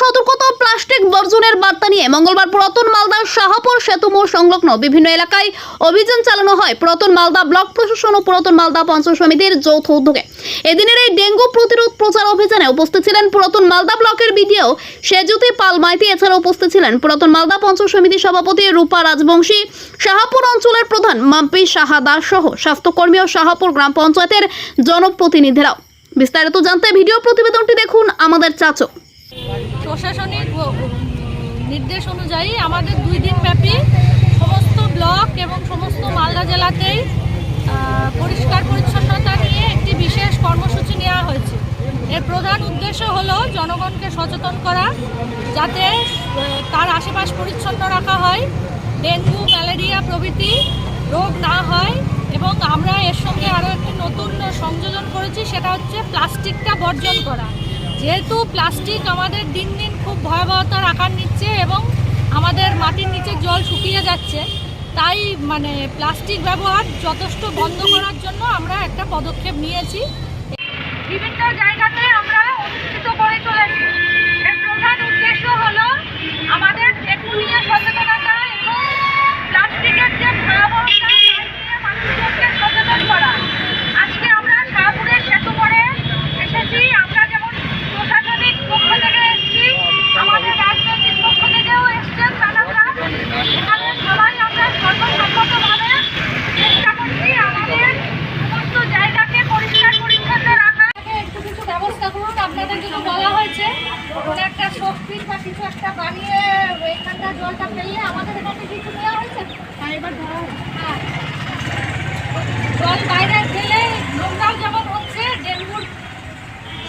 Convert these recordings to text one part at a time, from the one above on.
সতর্কতা প্লাস্টিক বর্জনের বার্তা নিয়ে মঙ্গলবার পুরাতন মালদার শাহপুর সেতু মোড় সংলগ্ন বিভিন্ন এলাকায় অভিযান চালানো হয় পুরাতন মালদা ব্লক প্রশাসন ও পুরাতন মালদা পঞ্চায়েত সমিতির যৌথ উদ্যোগে। এদিনের এই ডেঙ্গু প্রতিরোধ প্রচার অভিযানে উপস্থিত ছিলেন পুরাতন মালদা ব্লকের বিডিও সেজুতি পাল মাইতি এছাড়া উপস্থিত ছিলেন পুরাতন মালদা পঞ্চায়েত সমিতির সভাপতি রূপা রাজবংশী, শাহপুর অঞ্চলের প্রধান মাম্পি সাহা দাস সহ স্বাস্থ্যকর্মী ও শাহপুর গ্রাম পঞ্চায়েতের জনপ্রতিনিধিরাও। বিস্তারিত জানতে ভিডিও প্রতিবেদনটি দেখুন আমাদের চাচক প্রশাসনিক নির্দেশ অনুযায়ী আমাদের দুই দিন ব্যাপী সমস্ত ব্লক এবং সমস্ত মালদা জেলাতেই পরিষ্কার পরিচ্ছন্নতা নিয়ে একটি বিশেষ কর্মসূচি নেওয়া হয়েছে। এর প্রধান উদ্দেশ্য হলো জনগণকে সচেতন করা, যাতে তার আশেপাশ পরিচ্ছন্ন রাখা হয়, ডেঙ্গু, ম্যালেরিয়া প্রভৃতি রোগ না হয় এবং আমরা এর সঙ্গে আরও একটি নতুন সংযোজন করেছি, সেটা হচ্ছে প্লাস্টিকটা বর্জন করা। যেহেতু প্লাস্টিক আমাদের দিন দিন খুব ভয়াবহতার আকার নিচ্ছে এবং আমাদের মাটির নিচে জল শুকিয়ে যাচ্ছে। তাই মানে প্লাস্টিক ব্যবহার যথেষ্ট বন্ধ করার জন্য আমরা একটা পদক্ষেপ নিয়েছি। বিভিন্ন জায়গাতে আমরা অনুষ্ঠিত করে চলেছি এর প্রধান উদ্দেশ্য হলো আমাদের ডেঙ্গু নিয়ে সচেতনতা এবং প্লাস্টিকের যে ভয়াবহতা তা নিয়ে মানুষজনকে সচেতন করা আজকে আমরা শাহপুরের সেতু করে এসেছি আমরা যেমন প্রশাসনিক পক্ষ থেকে এসেছি আমাদের রাজনৈতিক পক্ষ থেকেও এসছেন দাদারা এখানে সবাই আমরা সর্বসম্মতভাবে চেষ্টা করছি আমাদের সমস্ত জায়গাকে পরিষ্কার পরিচ্ছন্ন রাখা একটু কিছু ব্যবস্থা করুন আপনাদের জন্য বলা হয়েছে কোনো বা কিছু একটা বানিয়ে এখানটা জলটা ফেললে আমাদের এখানে কিছু দেওয়া হয়েছে? হ্যাঁ এবার ধরা হ্যাঁ। জল বাইরে ফেলে নোংরাও যেমন হচ্ছে ডেঙ্গুর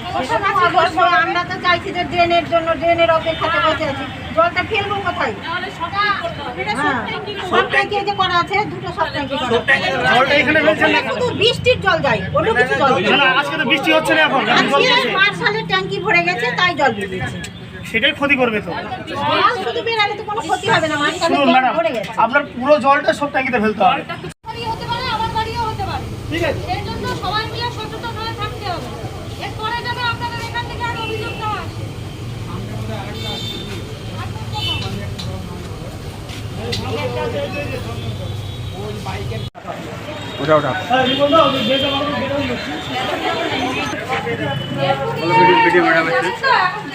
সমস্যা আছে অবশ্যই আমরা তো চাইছি যে ড্রেনের জন্য ড্রেনের অপেক্ষাতে বসে আছি। জলটা ফেলব কোথায়? তাহলে সকাল করতে হবে। এটা হ্যাঁ। সব ট্যাঙ্কি যে করা আছে দুটো সব ট্যাঙ্কি করা আছে। জলটা এখানে ফেলছেন না শুধু বৃষ্টির জল যায় অন্য কিছু জল যায় না, না। না, আজকে তো বৃষ্টি হচ্ছে না এখন। মার্শালের ট্যাঙ্কি ভরে গেছে তাই জল বেরিয়েছে। সেটাই ক্ষতি করবে তো। জল শুধু বেরালে তো কোনো ক্ষতি হবে না মার্শালের শুনুন ম্যাডাম আপনার পুরো জলটা সব ট্যাঙ্কিতে ফেলতে হবে। বাড়ি হতে পারে আমার বাড়িও হতে পারে। ঠিক আছে। সেই জন্য সবাই মিলে সচেতন থাকতে হবে। এরপরে যাবে আপনাদের এখান থেকে আর অভিযোগ না আসে। রিপন দাও, ওই গেটটা বন্ধ করে গেটটা বন্ধ করছি। ভিডিও ম্যাডাম আছে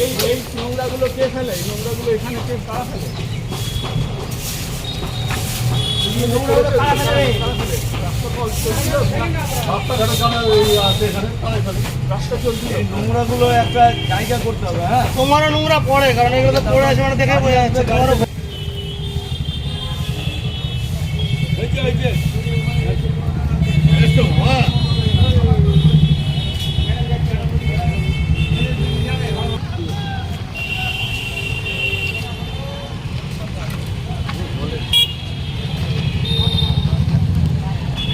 এই এই নোংরাগুলো কে ফেলে? এই নোংরাগুলো এখানে কে কারা ফেলে? নোংরাগুলো কারা ফেলে? এই নোংরাগুলো একটা জায়গা করতে হবে হ্যাঁ? তোমারও নোংরা পড়ে কারণ এগুলো তো পড়ে আছে মানে দেখে বোঝা যাচ্ছে তোমারও হ্যাঁ।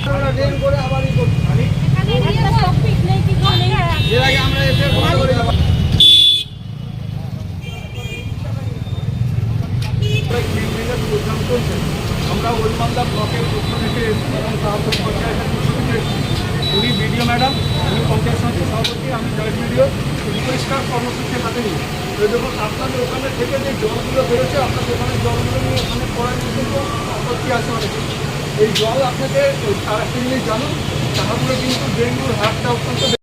আমরা ড্রেন করে আবার ই করছি। এখানে নিয়ে টপিক নেই কিছু নেই এর আগে আমরা এসে বন্ধ করে দিলাম। প্রোগ্রাম চলছে। আমরা ওলমালদা ব্লকের পক্ষ থেকে এবং সাহায্য পঞ্চায়েতের পক্ষ থেকে উনি বিডিও ম্যাডাম, উনি পঞ্চায়েত সমিতি সভাপতি, আমি জয়েন্ট বিডিও পরিষ্কার কর্মসূচি হাতে নিই। তো দেখুন, আপনাদের ওখানে থেকে যে জলগুলো বেরোচ্ছে আপনাদের ওখানে জলগুলো নিয়ে ওখানে পড়ার কিন্তু আপত্তি আছে অনেকে। এই জল আপনাকে ওই একটা জিনিস জানুন তাহলে কিন্তু ডেঙ্গুর হারটা অত্যন্ত